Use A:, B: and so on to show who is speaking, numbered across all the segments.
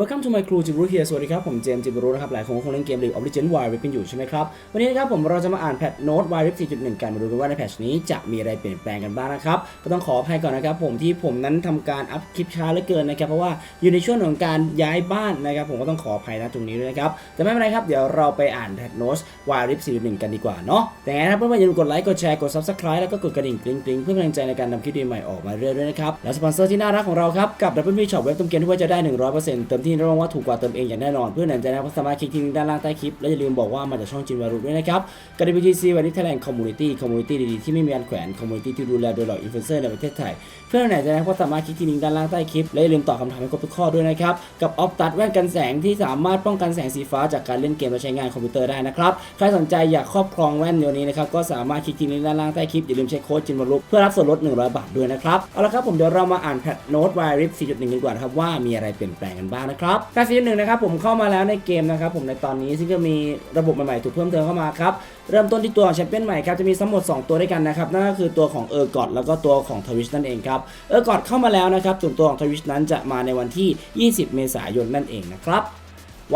A: Welcome to my crew จิบรุเฮียสวัสดีครับ ผมเจมส์จิบรุนะครับหลายคนคงเล่นเกม League of Legends Wild Rift กันอยู่ใช่ไหมครับ วันนี้นะครับผมเราจะมาอ่านแพทโน้ต Wild Rift 4.1 กันมาดูกันว่าในแพทนี้จะมีอะไรเปลี่ยนแปลงกันบ้างนะครับ ก็ต้องขออภัยก่อนนะครับผมที่ผมนั้นทำการอัพคลิปช้าเหลือเกินนะครับ เพราะว่าอยู่ในช่วงของการย้ายบ้านนะครับ ผมก็ต้องขออภัยนะตรงนี้ด้วยนะครับแต่ไม่เป็นไรครับเดี๋ยวเราไปอ่านแพทโน้ต Wild Rift 4.1 กันดีกว่าเนาะแต่ไงนะครับเพื่อนๆอย่าลืมกดไลค์กดแชร์กด Subscribe แล้วก็กดกระดิ่งกริ๊งๆเพื่อเป็นกำลังใจในการนำคลิปใหม่ออกมาเรื่อยๆนะครับและสปอนเซอร์ที่น่ารักของเราครับกับ WP Shop เว็บเติมเกมที่ว่าจะได้100%เติมที่ที่รับรองว่าถูกกว่าเติมเองอย่างแน่นอน เพื่อนหนังใจนะครับสามารถคลิกที่ลิงก์ด้านล่างใต้คลิป และอย่าลืมบอกว่ามาจากช่องจินวารุด้วยนะครับกับ WTC วันนี้ไทยแลนด์คอมมูนิตี้คอมมูนิตี้ดีๆที่ไม่มีอันแขวนคอมมูนิตี้ที่ดูแลโดยเหล่าอินฟลูเอนเซอร์ในประเทศไทย เพื่อนไหนจะนะครับก็สามารถคลิกที่ลิงก์ด้านล่างใต้คลิป และอย่าลืมตอบคำถามให้ครบทุกข้อด้วยนะครับกับออฟตัดแว่นกันแสงที่สามารถป้องกันแสงสีฟ้าจากการเล่นเกมและใช้งานคอมพิวเตอร์ได้นะครับใครสนใจอยากครอบครองแว่นเดียวนี้นะครับก็สามารถคลิกที่ลิงก์ด้านล่างใต้คลิปอย่าลืมใช้โค้ดจินวารุเพื่อรับส่วนลด 100 บาทด้วยนะครับเอาละครับผมเดี๋ยวเรามาอ่านแพทโน้ต y r i f 4.1กันดีกว่านครับว่ามีอะไรเปลี่ยนแปลงกันบ้างนะครับแพท4.1นะครับผมเข้ามาแล้วในเกมนะครับผมในตอนนี้ซึ่งก็มีระบบใหม่ๆถูกเพิ่มเติมเข้ามาครับเริ่มต้นที่ตัวของแชมเปี้ยนใหม่ครับจะมีทั้งหมด 2 ตัวด้วยกันนะครับนั่นก็คือตัวของเออร์กอดแล้วก็ตัวของทวิชนั่นเองครับเออร์กอดเข้ามาแล้วนะครับส่วนตัวของทวิชนั้นจะมาในวันที่ 20 เมษายนนั่นเองนะครับ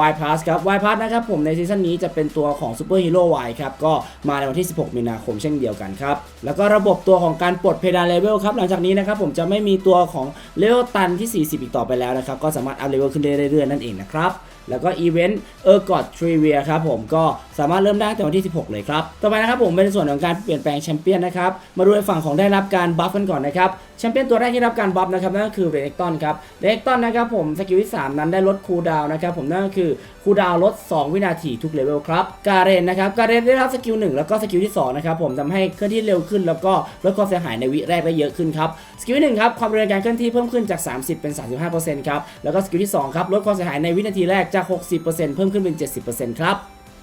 A: Y Pass ครับ Y Pass นะครับผมในซีซั่นนี้จะเป็นตัวของ Super Hero Y ครับ ก็มาในวันที่ 16 มีนาคมเช่นเดียวกันครับ แล้วก็ระบบตัวของการปลดเพดานเลเวลครับ หลังจากนี้นะครับผมจะไม่มีตัวของเลเวลตันที่ 40 อีกต่อไปแล้วนะครับ ก็สามารถอัพเลเวลขึ้นได้เรื่อยๆนั่นเองนะครับแล้วก็อีเวนต์เออร์กอดทริเวียครับผมก็สามารถเริ่มได้ตั้งแต่วันที่ 16 เลยครับ ต่อไปนะครับผมเป็นส่วนของการเปลี่ยนแปลงแชมเปี้ยนนะครับ มาดูในฝั่งของได้รับการบัฟกันก่อนนะครับแชมเปี้ยนตัวแรกที่รับการบัฟนะครับนั่นก็คือเรเอ็กตอนครับเรเอ็กตอนนะครับผมสกิลที่ 3 นั้นได้ลดคูลดาวน์นะครับผมนั่นก็คือคูดาวน์ลด 2 วินาทีทุกเลเวลครับการเรนนะครับการเรนได้รับสกิล1แล้วก็สกิลที่2นะครับผมทำให้เคลื่อนที่เร็วขึ้น แล้วก็ลดความเสียหายในวิแรกได้เยอะขึ้นครับสกิลที่1ครับความเร็วในการเคลื่อนที่เพิ่มขึ้นจาก 30 เป็น 35%ครับแล้วก็สกิลที่2ครับลดความเสียหายในวินาทีแรกจาก 60%เพิ่มขึ้นเป็น 70%ครับ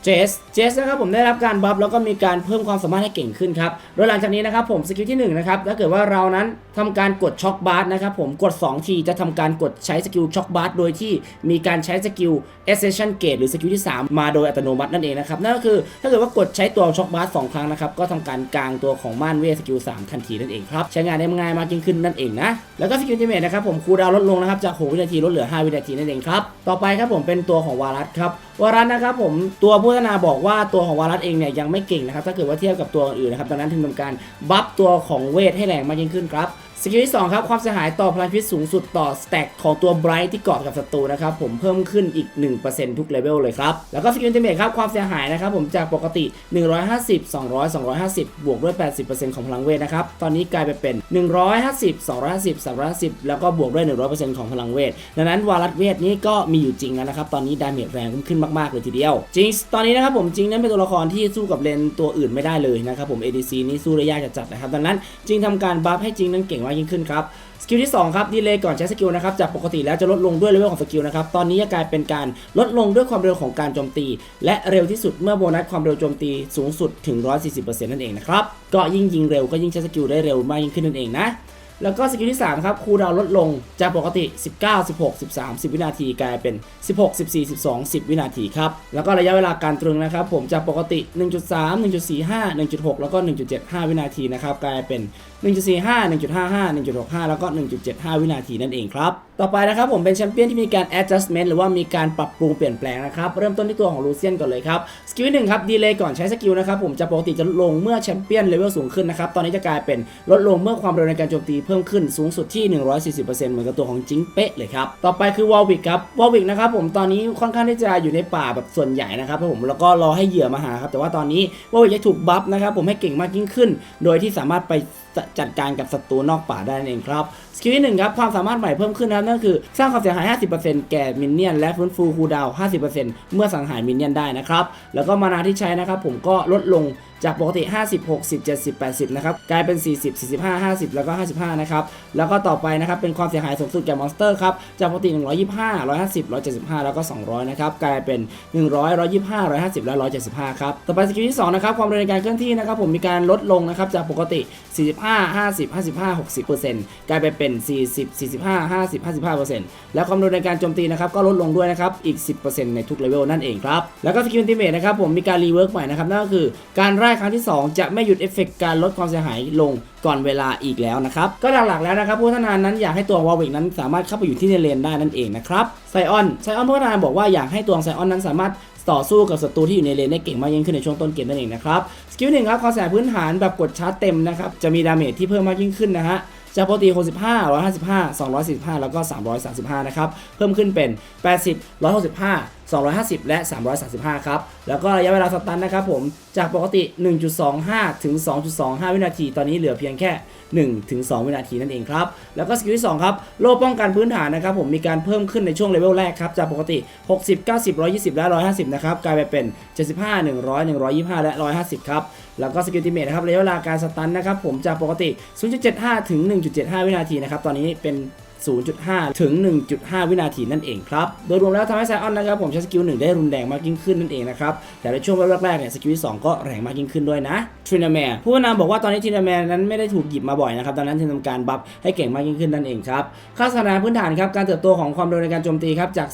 A: เจส เจสนะครับผมได้รับการบัฟแล้วก็มีการเพิ่มความสามารถให้เก่งขึ้นครับ โดยหลังจากนี้นะครับผมสกิลที่1นะครับถ้าเกิดว่าเรานั้นทำการกดช็อคบาร์นะครับผมกด 2 ทีจะทำการกดใช้สกิลช็อคบาร์โดยที่มีการใช้สกิล Ascension Gate หรือสกิลที่ 3 มาโดยอัตโนมัตินั่นเองนะครับนั่นก็คือถ้าเกิดว่ากดใช้ตัวช็อคบาร์สองครั้งนะครับก็ทำการกางตัวของม่านเวทสกิล3ทันทีนั่นเองครับใช้งานได้ง่ายมากยิ่งขึ้นนั่นเองนะแล้วก็สกิลที่เมทนะครับผมคูลดาวลดลงนะครับจาก6วินาทีลดเหลือ 5 วินาทีนั่นเองครับต่อไปครับผมเป็นตัวของวารัสครับ วารัตนะครับผมตัวผู้พัฒนาบอกว่าตัวของวารัตเองเนี่ยยังไม่เก่งนะครับถ้าเกิดว่าเทียบกับตัวอื่นนะครับดังนั้นถึงทำการบัฟตัวของเวทให้แรงมากยิ่งขึ้นครับ สกิลที่2ครับความเสียหายต่อพลังพิษสูงสุดต่อสแต็กของตัวไบรท์ที่เกาะกับศัตรูนะครับผมเพิ่มขึ้นอีก 1%ทุกเลเวลเลยครับ แล้วก็สกิลอัลติเมทครับความเสียหายนะครับผมจากปกติ 150 200 250 บวกด้วย 80%ของพลังเวทนะครับ ตอนนี้กลายไปเป็น 150 250 350 แล้วก็บวกด้วย 100%ของพลังเวท ดังนั้นวารัสเวทนี้ก็มีอยู่จริงแล้วนะครับ ตอนนี้ดาเมจแรงขึ้นมากๆเลยทีเดียวจริงตอนนี้นะครับผมจริงนั้นเป็นตัวละครที่สู้กับเลนตัวอื่นไม่ได้เลยนะครับผม ADC นี่สู้ได้ยากจัดๆนะครับดังนั้นจริงทำการบัฟให้จริงนั้นเก่งมากยิ่งขึ้นครับสกิลที่2ครับดีเลย์ก่อนใช้สกิลนะครับจากปกติแล้วจะลดลงด้วยเลเวลของสกิลนะครับตอนนี้จะกลายเป็นการลดลงด้วยความเร็วของการโจมตี และเร็วที่สุดเมื่อโบนัสความเร็วโจมตีสูงสุดถึง 140%นั่นเองนะครับก็ยิ่งยิงเร็วก็ยิ่งใช้สกิลได้เร็วมากยิ่งขึ้นนั่นเองนะ แล้วก็สกิลที่ 3 ครับคูลดาวลดลงจากปกติ 19 16 13 10 วินาทีกลายเป็น 16 14 12 10 วินาทีครับ แล้วก็ระยะเวลาการตรึงนะครับ ผมจากปกติ 1.3 1.45 1.6 แล้วก็ 1.75 วินาทีนะครับ กลายเป็น 1.45 1.55 1.65 แล้วก็ 1.75 วินาทีนั่นเองครับ ต่อไปนะครับผมเป็นแชมเปี้ยนที่มีการ adjustment หรือว่ามีการปรับปรุงเปลี่ยนแปลงนะครับ เริ่มต้นที่ตัวของลูเซียนก่อนเลยครับ สกิลหนึ่งครับดีเลย์ก่อนใช้สกิลนะครับผมจะปกติจะลดลงเมื่อแชมเปี้ยนเลเวลสูงขึ้นนะครับ ตอนนี้จะกลายเป็นลดลงเมื่อความเร็วในการโจมตีเพิ่มขึ้นสูงสุดที่ 140%เหมือนกับตัวของจิงเป๊ะเลยครับ ต่อไปคือวอลวิกครับวอลวิกนะครับผมตอนนี้ค่อนข้างที่จะอยู่ในป่าแบบส่วนใหญ่นะครับผมแล้วก็รอให้เหยื่อมาหาครับแต่ว่าตอนนี้วอลวิกจะถูกบัฟนะครับผมให้เก่งมากยิ่งขึ้น โดยที่สามารถไปจัดการกับศัตรูนอกป่าได้นั่นเองครับสกิลที่หนึ่งครับความสามารถใหม่เพิ่มขึ้นนะนั่นคือ สร้างความเสียหาย 50%แก่มินเนี่ยนและฟื้นฟูคูดาว 50%เมื่อสังหารมินเนี่ยนได้นะครับแล้วก็มานาที่ใช้นะครับผมก็ลดลง จากปกติ 50 60 70 80 นะครับ กลายเป็น 40 45 50 แล้วก็ 55 นะครับ แล้วก็ต่อไปนะครับ เป็นความเสียหายสูงสุดแก่มอนสเตอร์ครับ จากปกติ 125 150 175 แล้วก็ 200 นะครับ กลายเป็น 100 125 150 และ 175 ครับ ต่อไปสกิลที่ 2 นะครับ ความเร็วในการเคลื่อนที่นะครับ ผมมีการลดลงนะครับ จากปกติ 45 50 55 60%กลายไปเป็น 40 45 50 55%แล้วความเร็วในการโจมตีนะครับ ก็ลดลงด้วยนะครับ อีก 10%ในทุกเลเวลนั่นเองครับ แล้วก็สกิลอัลติเมทนะครับ ผมมีการรีเวิร์กใหม่นะครับ นั่นก็คือการไล่ครั้งที่ 2 จะไม่หยุดเอฟเฟกต์การลดความเสียหายลงก่อนเวลาอีกแล้วนะครับ ก็หลักๆแล้วนะครับผู้พัฒนานั้นอยากให้ตัววอลวิกนั้นสามารถเข้าไปอยู่ที่ในเลนได้นั่นเองนะครับไซออนไซออนผู้พัฒนาบอกว่าอยากให้ตัวไซออนนั้นสามารถต่อสู้กับศัตรูที่อยู่ในเลนได้เก่งมากยิ่งขึ้นในช่วงต้นเกมนั่นเองนะครับสกิลหนึ่งครับความเสียหายพื้นฐานแบบกดชาร์จเต็มนะครับจะมีดาเมจที่เพิ่มมากยิ่งขึ้นนะฮะจากปกติ65 155 245 แล้วก็ 335 นะครับ เพิ่มขึ้นเป็น 80 165 250 และ 335 ครับ แล้วก็ระยะเวลาสตันนะครับผม จากปกติ 1.25 ถึง 2.25 วินาที ตอนนี้เหลือเพียงแค่1ถึง2วินาทีนั่นเองครับ แล้วก็สกิลที่ 2 ครับ โล่ป้องกันพื้นฐานนะครับผม มีการเพิ่มขึ้นในช่วงเลเวลแรกครับ จากปกติ 60 90 120 และ 150 นะครับ กลายไปเป็น 75 100 125 และ 150 ครับ แล้วก็สกิลติเมทนะครับ ระยะเวลาการสตันนะครับผม จากปกติ 0.75 ถึง 1.75 วินาทีนะครับ ตอนนี้เป็น 0.5 ถึง 1.5 วินาทีนั่นเองครับ โดยรวมแล้วทำให้ไซออนนะครับผมใช้สกิลหนึ่งได้รุนแรงมากยิ่งขึ้นนั่นเองนะครับแต่ในช่วงแรกๆเนี่ยสกิลที่ 2 ก็แรงมากยิ่งขึ้นด้วยนะทรินาแมร์ผู้นำบอกว่าตอนนี้ทรินาแมร์นั้นไม่ได้ถูกหยิบมาบ่อยนะครับดังนั้นจึงทำการบัฟให้เก่งมากยิ่งขึ้นนั่นเองครับค่าสถานะพื้นฐานครับการเติบโตของความเร็วในการโจมตีครับจาก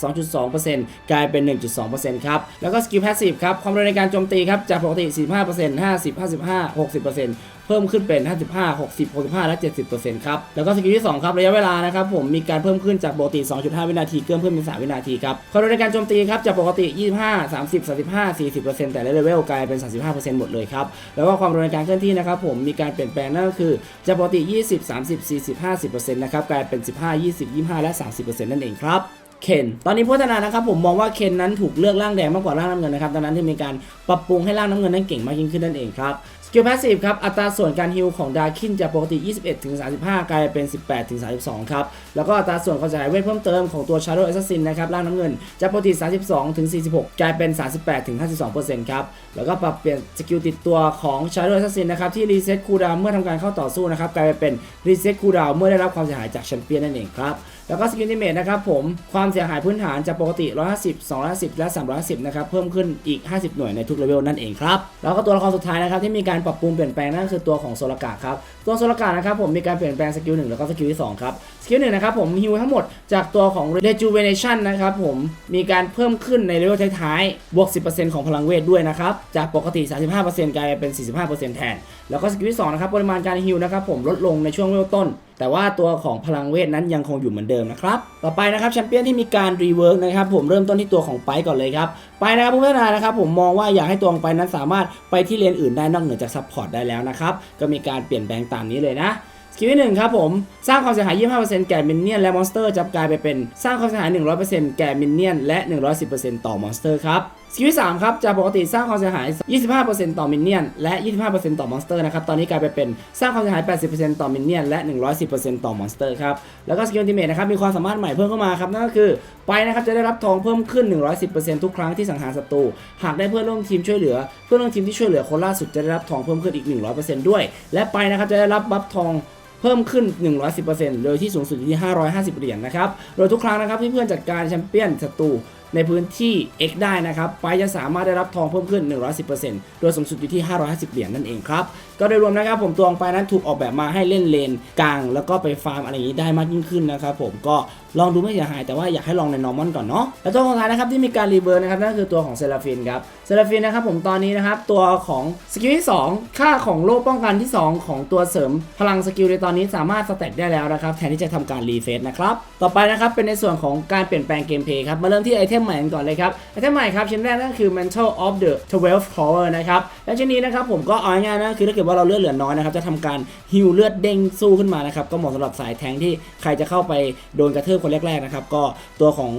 A: 2.2%กลายเป็น 1.2%ครับแล้วก็สกิลแพสซีฟครับความเร็วในการโจมตีครับจากปกติ 45% 50 55 60% เพิ่มขึ้นเป็น 55 60 65 และ 70%ครับ แล้วก็สกิลที่ 2 ครับ ระยะเวลานะครับผมมีการเพิ่มขึ้นจากปกติ 2.5 วินาทีเพิ่มเพิ่มเป็น 3 วินาทีครับความเร็วในการโจมตีครับจากปกติ 25 30 35 40%แต่ละเลเวลกลายเป็น 35%หมดเลยครับ แล้วก็ความเร็วในการเคลื่อนที่นะครับผมมีการเปลี่ยนแปลงนั่นก็คือจากปกติ 20 30 40 50%นะครับกลายเป็น 15 20 25 และ 30%นั่นเองครับเคนตอนนี้พัฒนานะครับผมมองว่าเคนนั้นถูกเลือกร่างแดงมากกว่าร่างน้ำเงินนะครับดังนั้นที่มีการปรับปรุงให้ร่างน้ำเงินนั้นเก่งมากยิ่งขึ้นนั่นเองครับ สกิลพาสซีฟครับ อัตราส่วนการฮิลของดาคินจากปกติ 21ถึง35กลายเป็น 18ถึง32ครับ แล้วก็อัตราส่วนความเสียหายเวทเพิ่มเติมของตัว Shadow Assassin นะครับร่างน้ำเงินจากปกติ 32ถึง46กลายเป็น 38-52ถึงครับ แล้วก็ปรับเปลี่ยนสกิลติดตัวของ Shadow Assassin นะครับที่รีเซ็ตคูลดาวน์เมื่อทำการเข้าต่อสู้นะครับกลายเป็นรีเซ็ตคูลดาวน์เมื่อได้รับความเสียหายจากแชมเปี้ยนนั่นเองครับ แล้วก็สกิลติเมตนะครับผมความเสียหายพื้นฐานจะปกติ 150 250 และ 310 นะครับ เพิ่มขึ้นอีก 50 หน่วยในทุกเลเวลนั่นเองครับ แล้วก็ตัวละครสุดท้ายนะครับที่มีการปรับปรุงเปลี่ยนแปลงนั่นคือตัวของโซลกาครับ ตัวโซลกานะครับผมมีการเปลี่ยนแปลงสกิลหนึ่งแล้วก็สกิลที่2ครับสกิลหนึ่งนะครับผมฮิวทั้งหมดจากตัวของ rejuvenation นะครับผมมีการเพิ่มขึ้นในเลเวลท้ายๆบวก 10%ของพลังเวทด้วยนะครับจากปกติ 35%กลายเป็น 45%แทน แล้วก็สกิลที่2นะครับปริมาณการฮิวนะครับผมลดลงในช่วงเลเวลต้น แต่ว่าตัวของพลังเวทนั้นยังคงอยู่เหมือนเดิมนะครับต่อไปนะครับแชมเปี้ยนที่มีการรีเวิร์กนะครับผมเริ่มต้นที่ตัวของไปก่อนเลยครับไปนะครับผู้พัฒนานะครับผมมองว่าอยากให้ตัวของไปนั้นสามารถไปที่เลนอื่นได้นอกเหนือจากซัพพอร์ตได้แล้วนะครับก็มีการเปลี่ยนแปลงตามนี้เลยนะสกิลที่หนึ่งครับผม สร้างความเสียหาย 25%แก่มินเนี่ยนและมอนสเตอร์จะกลายไปเป็น สร้างความเสียหาย 100%แก่มินเนี่ยนและ 110%ต่อมอนสเตอร์ครับ สกิลที่3ครับจากปกติสร้างความเสียหาย 25%ต่อมินเนี่ยน และ 25%ต่อมอนสเตอร์นะครับ ตอนนี้กลายไปเป็นสร้างความเสียหาย 80%ต่อมินเนี่ยน และ 110%ต่อมอนสเตอร์ครับ แล้วก็สกิลติเมทนะครับ มีความสามารถใหม่เพิ่มเข้ามาครับ นั่นก็คือไปนะครับ จะได้รับทองเพิ่มขึ้น 110%ทุกครั้งที่สังหารศัตรู หากได้เพื่อนร่วมทีมช่วยเหลือ เพื่อนร่วมทีมที่ช่วยเหลือคนล่าสุดจะได้รับทองเพิ่มขึ้นอีก 100%ด้วย และไปนะครับจะได้รับบัฟทองเพิ่มขึ้น 110%โดยที่สูงสุดอยู่ที่ 550 เหรียญนะครับ โดยทุกครั้งนะครับที่เพื่อนจัดการแชมเปี้ยนศัตรู ในพื้นที่ X ได้นะครับไปจะสามารถได้รับทองเพิ่มขึ้น 110%โดยสูงสุดอยู่ที่ 550 เหรียญนั่นเองครับ ก็โดยรวมนะครับผมตัวองไปนั้นถูกออกแบบมาให้เล่นเลนกลาง แล้วก็ไปฟาร์มอะไรอย่างนี้ได้มากยิ่งขึ้นนะครับผมก็ลองดูไม่เสียหายแต่ว่าอยากให้ลองในนอร์มอนก่อนเนาะแล้วตัวสุดท้ายนะครับที่มีการรีเบิร์นะครับนั่นคือตัวของเซราฟินครับเซราฟินนะครับผมตอนนี้นะครับตัวของสกิลที่ 2 ค่าของโล่ป้องกันที่ 2 ของตัวเสริมพลังสกิลในตอนนี้สามารถสแต็กได้แล้วนะครับแทนที่จะทำการรีเฟซนะครับต่อไปนะครับเป็นในส่วนของการเปลี่ยนแปลงเกมเพย์ครับมาเริ่มที่ไอเทมใหม่กันก่อนเลยครับไอเทมใหม่ครับชิ้นแรกนั่นคือ Mantle of the twelve Power นะครับและชิ้นนี้นะครับผมก็เอาง่ายๆนะคือถ้าเกิดว่าเราเลือดเหลือน้อยนะครับจะทำการฮิวเลือดเด้งสู้ขึ้นมานะครับก็เหมาะสำหรับสายแทงที่ใครจะเข้าไปโดนกระเทืบคนแรกๆนะครับก็ตัวของ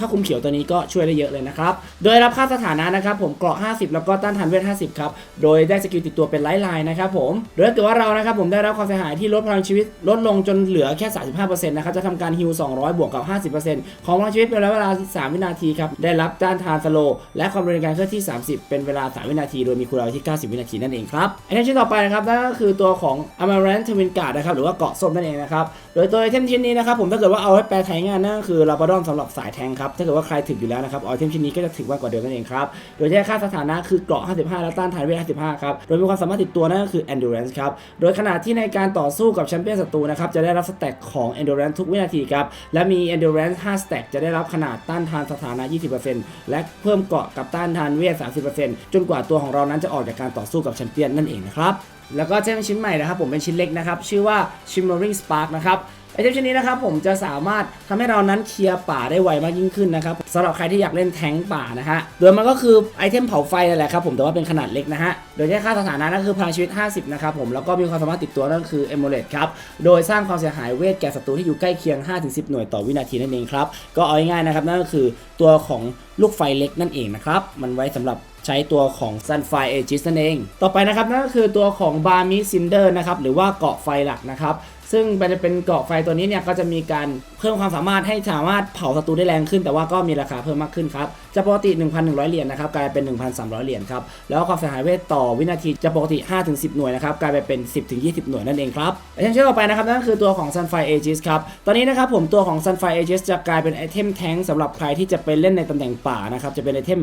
A: ผ้าคลุมเขียวตัวนี้ก็ช่วยได้เยอะเลยนะครับ โดยรับค่าสถานะนะครับผมเกราะ 50 แล้วก็ต้านทานเวท 50 ครับ โดยได้สกิลติดตัวเป็นไลท์ไลน์นะครับผมโดยถ้าเกิดว่าเรานะครับผมได้รับความเสียหายที่ลดพลังชีวิตลดลงจนเหลือแค่ 35%นะครับจะทำการฮิล200 บวกกับ 50%ของพลังชีวิตเป็นระยะเวลา 3 วินาทีครับได้รับต้านทานสโลว์และความเร็วในการเคลื่อนที่ 30 เป็นเวลา 3 วินาที โดยมีคูลดาวน์ที่ 90 วินาทีนั่นเองครับไอเทมชิ้นต่อไปนะครับนั่นก็คือตัวของ Amaranth Twin Guard นะครับหรือว่าเกาะส้มนั่นเองนะครับโดยตัวไอเทมชิ้นนี้นะครับผมถ้าเกิดว่าเอาให้แปลไทยง่ายนั่นก็คือลาบาดอนสำหรับสายแทงครับถ้าเกิดว่าใครถึงอยู่แล้วนะครับไอเทมชิ้นนี้ก็จะถึงมากกว่าเดิมนั่นเองครับ โดยที่ค่าสถานะคือเกราะ 55 และต้านทานเวท 55 ครับ โดยมีความสามารถติดตัวนั่นก็คือ endurance ครับ โดยขณะที่ในการต่อสู้กับแชมเปี้ยนศัตรูนะครับ จะได้รับสแต็กของ endurance ทุกวินาทีครับ และมี endurance 5สแต็กจะได้รับขนาดต้านทานสถานะ 20%และเพิ่มเกราะกับต้านทานเวท 30%จนกว่าตัวของเรานั้นจะออกจากการต่อสู้กับแชมเปี้ยนนั่นเองนะครับแล้วก็เช่นชิ้นใหม่นะครับผมเป็นชิ้นเล็กนะครับ ชื่อว่า shimmering spark นะครับ ไอเทมชิ้นนี้นะครับผมจะสามารถทำให้เรานั้นเคลียร์ป่าได้ไวมากยิ่งขึ้นนะครับสำหรับใครที่อยากเล่นแทงป่านะฮะโดยมันก็คือไอเทมเผาไฟนั่นแหละครับผมแต่ว่าเป็นขนาดเล็กนะฮะโดยที่ค่าสถานะนั่นคือพลังชีวิต 50 นะครับผมแล้วก็มีความสามารถติดตัวนั่นคือเอม l เลตครับโดยสร้างความเสียหายเวทแก่ศัตรูที่อยู่ใกล้เคียง 5-10 หน่วยต่อวินาทีนั่นเองครับก็เอาง่ายๆนะครับนั่นก็คือตัวของลูกไฟเล็กนั่นเองนะครับมันไว้สำหรับใช้ตัวของ Sunfire Aegis นั่นเอง ต่อไปนะครับนั่นก็คือตัวของ b a r m i Cinder นะครับหรือว่าเกาะไฟหลักนะครับ ซึ่งมันจะเป็นเกาะไฟตัวนี้เนี่ยก็จะมีการเพิ่มความสามารถให้สามารถเผาศัตรูได้แรงขึ้น แต่ว่าก็มีราคาเพิ่มมากขึ้นครับจะปกติ 1,100 เหรียญนะครับกลายเป็น 1,300 เหรียญครับแล้วความเสียหายเวทต่อวินาทีจะปกติ 5-10 หน่วยนะครับกลายไปเป็น 10-20 หน่วยนั่นเองครับไอเทมชิ้นต่อไปนะครับนั่นคือตัวของ Sunfire Aegis ครับตอนนี้นะครับผมตัวของ Sunfire Aegis จะกลายเป็นไอเทมแท้งสำหรับใครที่จะไปเล่นในตำแหน่งป่านะครับจะเป็นไอเทม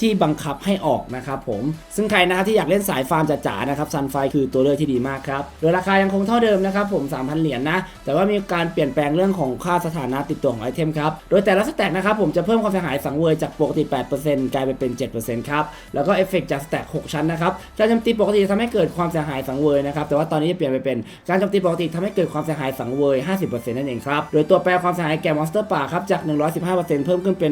A: ที่บังคับให้ออกนะครับผมซึ่งใครนะครับที่อยากเล่นสายฟาร์มจ๋าๆนะครับซันไฟคือตัวเลือกที่ดีมากครับโดยราคายังคงเท่าเดิมนะครับผม 3,000 เหรียญนะ แต่ว่ามีการเปลี่ยนแปลงเรื่องของค่าสถานะติดตัวของไอเทมครับ โดยแต่ละสแต็กนะครับผมจะเพิ่มความเสียหายสังเวยจากปกติ 8%กลายไปเป็น 7%ครับ แล้วก็เอฟเฟกต์จากสแต็ก 6 ชั้นนะครับการโจมตีปกติทำให้เกิดความเสียหายสังเวยนะครับ แต่ว่าตอนนี้จะเปลี่ยนไปเป็นการโจมตีปกติทำให้เกิดความเสียหายสังเวย 50%นั่นเองครับ โดยตัวแปรความเสียหายแก่มอนสเตอร์ป่าครับจาก 115%เพิ่มขึ้นเป็น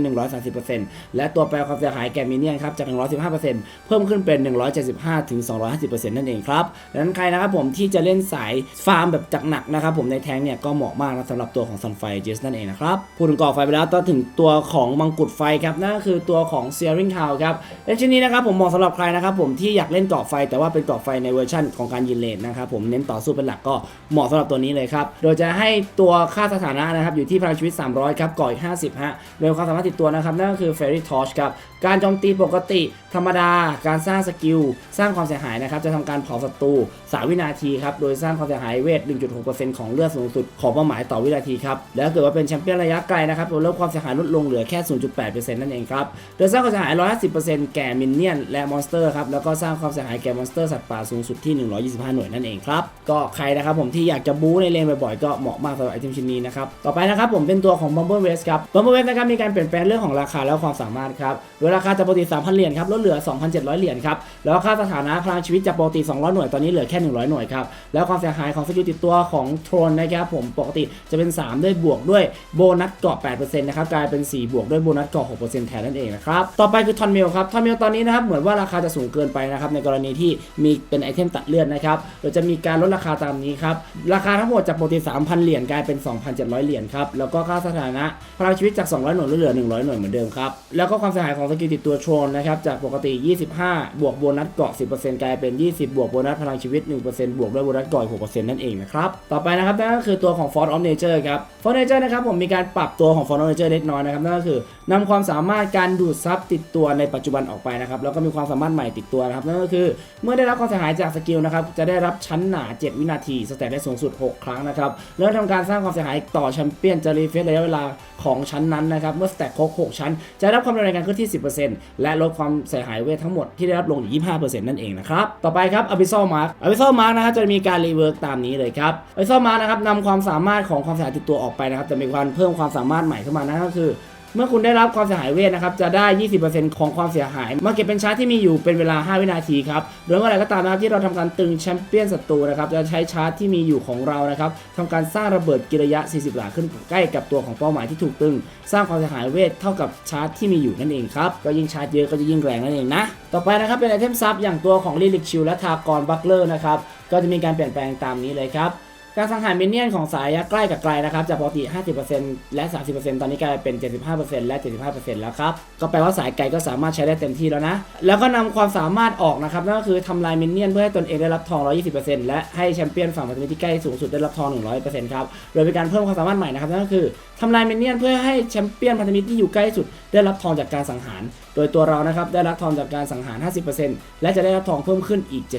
A: 130%และตัวแปรความเสียหายแก่มิเนี่ยนครับจาก 115%เพิ่มขึ้นเป็น 175ถึง250%นั่นเองครับดังนั้นใครนะครับผมที่จะเล่นสายฟาร์มแบบจักหนักนะครับผมในแทงเนี่ยก็เหมาะมากนะสำหรับตัวของ Sunfire Jess นั่นเองนะครับพูดถึงก่อไฟไปแล้วต้อถึงตัวของมังกรไฟครับนั่นก็คือตัวของ Searing Town ครับและชิ้นนี้นะครับผมเหมาะสำหรับใครนะครับผมที่อยากเล่นเกาะไฟแต่ว่าเป็นเกาะไฟในเวอร์ชันของการยินเลนนะครับผมเน้นต่อสู้เป็นหลักก็เหมาะสำหรับตัวนี้เลยครับโดยจะให้ตัวค่าสถานะนะครับอยู่ที่พลังชีวิต 300 ครับก่ออีก50ฮะโดยความสามารถติดตัวนะครับนั่นก็คือ Fairy Torch ครับการโจมตีปกติธรรมดาการสร้างสกิล สร้างความเสียหายนะครับ จะทำการเผาศัตรู3วินาทีครับ โดยสร้างความเสียหายเวท 1.6%ของเลือดสูงสุดของเป้าหมายต่อวินาทีครับ แล้วเกิดว่าเป็นแชมเปี้ยนระยะไกลนะครับตัวลดความเสียหายลดลงเหลือแค่ 0.8%นั่นเองครับ โดยสร้างความเสียหาย 150%แก่มินเนี่ยนและมอนสเตอร์ครับ แล้วก็สร้างความเสียหายแก่มอนสเตอร์สัตว์ป่าสูงสุดที่ 125 หน่วยนั่นเองครับ ก็ใครนะครับผมที่อยากจะบู๊ในเลนบ่อยๆ ก็เหมาะมากสำหรับไอเทมชิ้นนี้นะครับ ต่อไปนะครับผมเป็นตัวของ Bumble West ครับ Bumble West นะครับมีการเปลี่ยนแปลงเรื่องของราคาและความสามารถครับโดยราคาจากปกติ3,000เหรียญครับลดเหลือ 2,700 เหรียญครับ แล้วค่าสถานะพลังชีวิตจากปกติ 200 หน่วย ตอนนี้เหลือแค่ 100 หน่วยครับ แล้วความเสียหายของสกิลติดตัวของโทรนนะครับผม ปกติจะเป็น 3 ด้วยบวกด้วยโบนัสเกาะ8%นะครับ กลายเป็น 4 บวกด้วยโบนัสเกาะ6%แทนนั่นเองนะครับ ต่อไปคือทอนเมลครับ ทอนเมลตอนนี้นะครับ เหมือนว่าราคาจะสูงเกินไปนะครับ ในกรณีที่มีเป็นไอเทมตัดเลือดนะครับ โดยจะมีการลดราคาตามนี้ครับ ราคาทั้งหมดจากปกติ 3,000 เหรียญกลายเป็น 2,700 เหรียญครับ แล้วก็ค่าสถานะพลังชีวิตจาก 200 หน่วยเหลือ 100 หน่วยเหมือนเดิมครับ แล้วก็ความเสียหายของสกิลติดตัวโทรนนะครับจากปกติ 25 บวกโบนัสเกาะ 10%กลายเป็น 20 บวกโบนัสพลังชีวิต 1%บวกด้วยโบนัสเกาะอีก6%นั่นเองนะครับ ต่อไปนะครับนั่นก็คือตัวของ Force of Nature ครับ Force of Nature นะครับผมมีการปรับตัวของ Force of Nature เล็กน้อยนะครับนั่นก็คือ นำความสามารถการดูดซับติดตัวในปัจจุบันออกไปนะครับแล้วก็มีความสามารถใหม่ติดตัวนะครับนั่นก็คือเมื่อได้รับความเสียหายจากสกิลนะครับจะได้รับชั้นหนา 7 วินาทีสแตทได้สูงสุด 6 ครั้งนะครับแล้วทำการสร้างความเสียหายต่อแชมเปี้ยนจะรีเฟรชระยะเวลาของชั้นนั้นนะครับเมื่อสแต็กครบ6ชั้น จะได้รับความเร็วในการเคลื่อนที่ 10%และลดความเสียหายเวททั้งหมดที่ได้รับลงอยู่ 25%นั่นเองนะครับต่อไปครับ Abyssal Mark Abyssal Mark นะครับจะมีการรีเวิร์กตามนี้เลยครับ Abyssal Mark นะครับนำความสามารถของความเสียหายติดตัวออกไปนะครับจะมีการเพิ่มความสามารถใหม่ขึ้นมานั่นก็คือ มื่อคุณได้รับความเสียหายเวทนะครับ จะได้ 20%ของความเสียหายมาเก็บเป็นชาร์จที่มีอยู่เป็นเวลา 5 วินาทีครับโดยเมื่อไรก็ตามนะครับที่เราทำการตึงแชมเปี้ยนศัตรูนะครับจะใช้ชาร์จที่มีอยู่ของเรานะครับทำการสร้างระเบิดกิระยะ 40 หลาขึ้นใกล้กับตัวของเป้าหมายที่ถูกตึง สร้างความเสียหายเวทเท่ากับชาร์จที่มีอยู่นั่นเองครับก็ยิ่งชาร์จเยอะก็จะยิ่งแรงนั่นเองนะต่อไปนะครับเป็นไอเทมซับอย่างตัวของลิลิกชิลและทากรบัคเลอร์นะครับก็จะมีการเปลี่ยนแปลงตามนี้เลยครับ การสังหารมินเนี่ยนของสายใกล้กับไกลนะครับจากปกติ 50%และ 30%ตอนนี้กลายเป็น 75%และ 75%แล้วครับ ก็แปลว่าสายไกลก็สามารถใช้ได้เต็มที่แล้วนะ แล้วก็นำความสามารถออกนะครับ นั่นก็คือทำลายมินเนี่ยนเพื่อให้ตนเองได้รับทอง 120%และให้แชมเปี้ยนฝั่งพันธมิตรที่ใกล้สูงสุดได้รับทอง 100%ครับ โดยเป็นการเพิ่มความสามารถใหม่นะครับนั่นก็คือทำลายมินเนี่ยนเพื่อให้แชมเปี้ยนพันธมิตรที่อยู่ใกล้สุดได้รับทองจากการสังหาร โดยตัวเรานะครับได้รับทองจากการสังหาร 50%และจะได้รับทองเพิ่มขึ้นอีก 75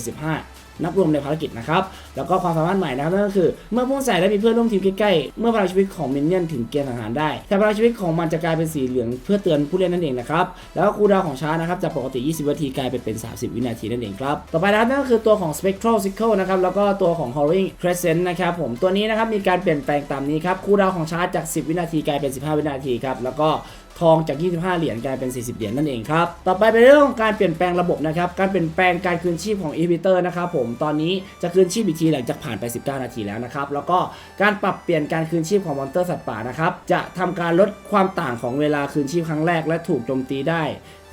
A: นับรวมในภารกิจนะครับ แล้วก็ความสามารถใหม่นะครับนั่นก็คือ เมื่อพุ่งใส่และมีเพื่อนร่วมทีมใกล้ๆ เมื่อพลังชีวิตของมินเนี่ยนถึงเกณฑ์สังหารได้ แต่พลังชีวิตของมันจะกลายเป็นสีเหลืองเพื่อเตือนผู้เล่นนั่นเองนะครับ แล้วก็คูดาวของชานะครับจากปกติ 20วินาทีกลายเป็นเป็น 30 วินาทีนั่นเองครับ ต่อไปนะครับนั่นก็คือตัวของ Spectral Sickle นะครับ แล้วก็ตัวของ Horror Crescent นะครับผม ตัวนี้นะครับมีการเปลี่ยนแปลงตามนี้ครับ คูดาวของชาจาก 10 วินาทีกลายเป็น 15 วินาทีครับ แล้วก็ ทองจาก 25 เหรียญกลายเป็น 40 เหรียญนั่นเองครับ ต่อไปเป็นเรื่องของการเปลี่ยนแปลงระบบนะครับ การเปลี่ยนแปลงการคืนชีพของอีพิเตอร์นะครับผม ตอนนี้จะคืนชีพอีกทีหลังจากผ่านไป 19 นาทีแล้วนะครับ แล้วก็การปรับเปลี่ยนการคืนชีพของมอนเตอร์สัตว์ป่านะครับ จะทำการลดความต่างของเวลาคืนชีพครั้งแรก และถูกโจมตีได้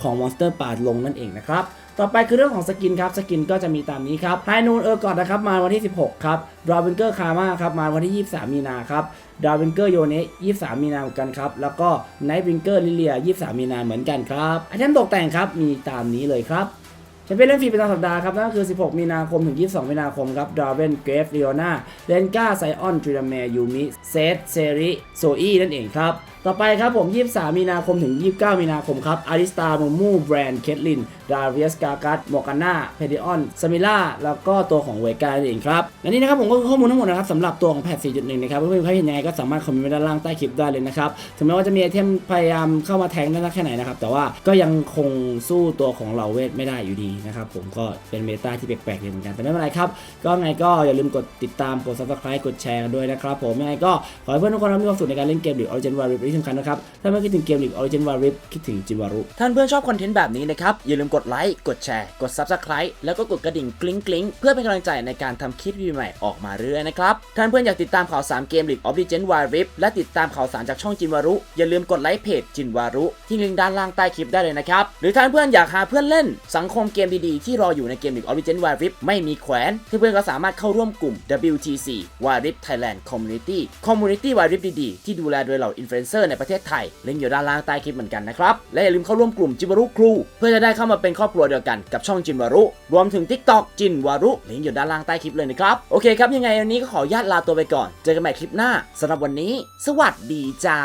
A: ของมอนสเตอร์ป่าลงนั่นเองนะครับ ต่อไปคือเรื่องของสกินครับ สกินก็จะมีตามนี้ครับไฮนูนเออร์กอดนะครับ มาวันที่ 16 ครับดราวินเกอร์คาร์มาครับ มาวันที่ 23 มีนาครับดราวินเกอร์โยเนะ23 มีนาเหมือนกันครับ แล้วก็ไนท์วิงเกอร์ลิเลีย 23 มีนาเหมือนกันครับไอเทมตกแต่งครับ มีตามนี้เลยครับ จะเป็นเล่นฟรีประจำสัปดาห์ครับนั่นก็คือ 16 มีนาคมถึง 22 มีนาคมครับดราเวนเกรฟเรียนาเลนกาไซออนจูดาเมยูมิเซตเซริโซอีนั่นเองครับ ต่อไปครับผม 23 มีนาคมถึง 29 มีนาคมครับอาริสตามูมูแบรนด์เคทลินดาเวียสกากัสมอร์กาน่าเพดิออนสมิล่าแล้วก็ตัวของเวกานั่นเองครับและนี่นะครับผมก็คือข้อมูลทั้งหมดนะครับสำหรับตัวของแพท4.1 นะครับเพื่อนๆใครเห็นยังไงก็สามารถคอมเมนต์ไว้ด้านล่างใต้คลิปได้เลยนะครับถึงแม้ว่าจะมีไอเทมพยายามเข้ามาแทงได้สักแค่ไหนนะครับแต่ว่าก็ยังคงสู้ตัวของเหล่าเวทไม่ได้อยู่ดีนะครับผมก็เป็นเมตาที่แปลกๆเหมือนกันแต่ไม่เป็นไรครับ ก็ไงก็อย่าลืมกดติดตามกด subscribe กดแชร์กันด้วยนะครับผมยังไงก็ขอให้เพื่อนทุกคนมีความสุขในการเล่นเกมหรือ Origin War Rift ที่สำคัญนะครับ ถ้าไม่คิดถึงเกมหรือ Origin War Rift คิดถึงจิวารุ
B: ท่านเพื่อนชอบคอนเทนต์แบบนี้นะครับ อย่าลืมกดไลค์ กดแชร์ กด Subscribe แล้วก็กดกระดิ่งกริ๊งกริ๊งเพื่อเป็นกำลังใจในการทำคลิปใหม่ออกมาเรื่อยนะครับ ท่านเพื่อนอยากติดตามข่าวสารเกม League of Legends Wild Rift และติดตามข่าวสารจากช่องจินวารุ อย่าลืมกดไลค์เพจจินวารุที่ลิงก์ด้านล่างใต้คลิปได้เลยนะครับ หรือท่านเพื่อนอยากหาเพื่อนเล่นสังคมเกมดีๆ ที่รออยู่ในเกม League of Legends Wild Rift ไม่มีแขวน เพื่อนๆก็สามารถเข้าร่วมกลุ่ม WTC Wild Rift Thailand Community Community Wild Rift ดีๆ ที่ดูแลโดยเหล่าอินฟลูเอนเซอร์ในประเทศไทยลิงก์อยู่ด้านล่างใต้คลิปเหมือนกันนะครับ และอย่าลืมเข้าร่วมกลุ่มจินวารุครู เพื่อจะได้เข้ามาเป็นครอบครัวเดียวกันกับช่องจินวารุ รวมถึง TikTok จินวารุลิงก์อยู่ด้านล่างใต้คลิปเลยนะครับโอเคครับยังไงวันนี้ก็ขอญาตลาตัวไปก่อน เจอกันใหม่คลิปหน้าสำหรับวันนี้ สวัสดีจ้า